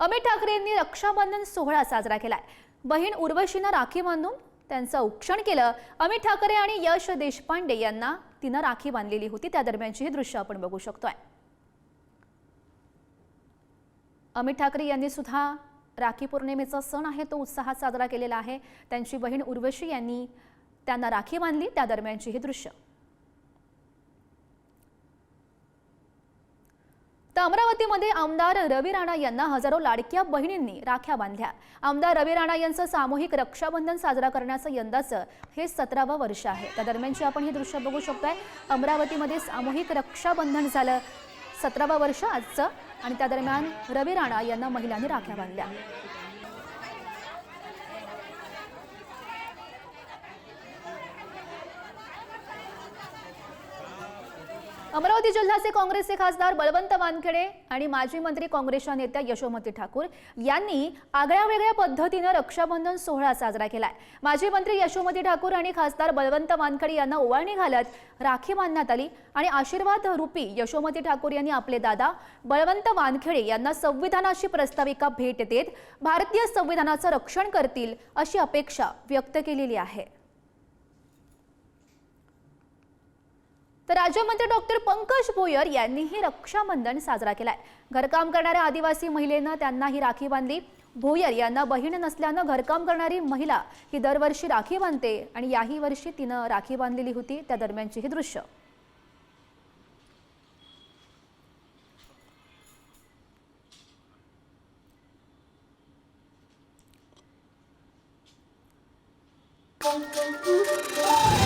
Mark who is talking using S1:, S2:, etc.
S1: अमित ठाकरे यांनी रक्षाबंधन सोहळा साजरा केलाय. बहीण उर्वशीनं राखी बांधून त्यांचं औक्षण केलं. अमित ठाकरे आणि यश देशपांडे यांना तिनं राखी बांधलेली होती. त्या दरम्यानची हे दृश्य आपण बघू शकतोय. अमित ठाकरे यांनी सुद्धा राखी पौर्णिमेचा सण आहे तो उत्साहात साजरा केलेला आहे. त्यांची बहीण उर्वशी यांनी त्यांना राखी बांधली. त्या दरम्यानची हे दृश्य. तर अमरावतीमध्ये आमदार रवी राणा यांना हजारो लाडक्या बहिणींनी राख्या बांधल्या. आमदार रवी राणा यांचं सामूहिक रक्षाबंधन साजरा करण्याचं यंदाचं हे सतरावं वर्ष आहे. त्या दरम्यानची आपण हे दृश्य बघू शकतोय. अमरावतीमध्ये सामूहिक रक्षाबंधन झालं. सतरावं वर्ष आजचं आणि त्या दरम्यान रवी राणा यांना महिलांनी राख्या बांधल्या. अमरावती जिल्ह्याचे काँग्रेसचे खासदार बळवंत वानखेडे आणि माजी मंत्री काँग्रेसच्या नेत्या यशोमती ठाकूर यांनी आगळ्या वेगळ्या पद्धतीनं रक्षाबंधन सोहळा साजरा केलाय. माजी मंत्री यशोमती ठाकूर आणि खासदार बळवंत वानखेडे यांना ओवाळणी घालत राखी बांधण्यात आली आणि आशीर्वाद रूपी यशोमती ठाकूर यांनी आपले दादा बळवंत वानखेडे यांना संविधानाची प्रस्ताविका भेट देत भारतीय संविधानाचं रक्षण करतील अशी अपेक्षा व्यक्त केलेली आहे. तर राज्यमंत्री डॉक्टर पंकज भोयर यांनीही रक्षाबंधन साजरा केलाय. घरकाम करणाऱ्या आदिवासी महिलेनं त्यांना ही राखी बांधली. भोयर यांना बहीण नसल्यानं घरकाम करणारी महिला ही दरवर्षी राखी बांधते आणि याही वर्षी तिनं राखी बांधलेली होती. त्या दरम्यानची ही दृश्य.
S2: Thank you.